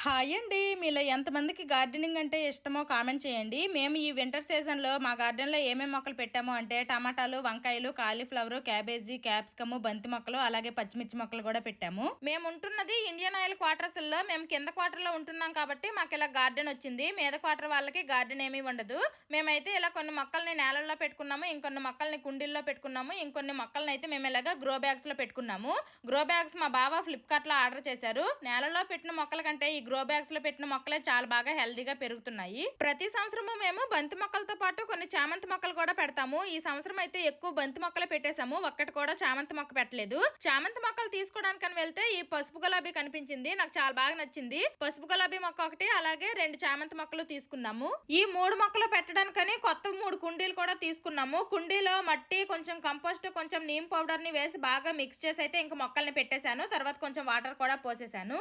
Hi అండి. మీలో ఎంతమందికి గార్డెనింగ్ అంటే ఇష్టమో కామెంట్ చేయండి. మేము ఈ వింటర్ సీజన్లో మా గార్డెన్లో ఏమేమి మొక్కలు పెట్టాము అంటే టమాటాలు వంకాయలు కాలీఫ్లవర్ క్యాబేజీ క్యాప్సికమ్ బంతి మొక్కలు అలాగే పచ్చిమిర్చి మొక్కలు కూడా పెట్టాము. మేము ఉంటున్నది ఇండియన్ ఆయిల్ క్వార్టర్స్లో. మేము కింద క్వార్టర్లో ఉంటున్నాం కాబట్టి మాకు ఇలా గార్డెన్ వచ్చింది. మీద క్వార్టర్ వాళ్ళకి గార్డెన్ ఏమీ ఉండదు. మేమైతే ఇలా కొన్ని మొక్కల్ని నేలల్లో పెట్టుకున్నాము ఇంకొన్ని మొక్కల్ని కుండీల్లో పెట్టుకున్నాము ఇంకొన్ని మొక్కల్ని అయితే మేము ఇలాగా గ్రో బ్యాగ్స్లో పెట్టుకున్నాము. గ్రో బ్యాగ్స్ మా బాబా ఫ్లిప్కార్ట్లో ఆర్డర్ చేశారు. నేలలో పెట్టిన మొక్కల కంటే ఈ గ్రో బ్యాగ్స్లో పెట్టిన మొక్కలే చాలా బాగా హెల్దీగా పెరుగుతున్నాయి. ప్రతి సంవత్సరము మేము బంతి మొక్కలతో పాటు కొన్ని చామంతి మొక్కలు కూడా పెడతాము. ఈ సంవత్సరం అయితే ఎక్కువ బంతి మొక్కలే పెట్టేశాము. ఒక్కటి కూడా చామంతి మొక్క పెట్టలేదు. చామంతి మొక్కలు తీసుకోవడానికి వెళ్తే ఈ పసుపు గులాబీ కనిపించింది. నాకు చాలా బాగా నచ్చింది. పసుపు గులాబీ మొక్క ఒకటి అలాగే రెండు చామంతి మొక్కలు తీసుకున్నాము. ఈ మూడు మొక్కలు పెట్టడానికని కొత్త మూడు కుండీలు కూడా తీసుకున్నాము. కుండీలో మట్టి కొంచెం కంపోస్ట్ కొంచెం నీమ్ పౌడర్ని వేసి బాగా మిక్స్ చేసి అయితే ఇంకా మొక్కల్ని పెట్టేశాను. తర్వాత కొంచెం వాటర్ కూడా పోసేసాను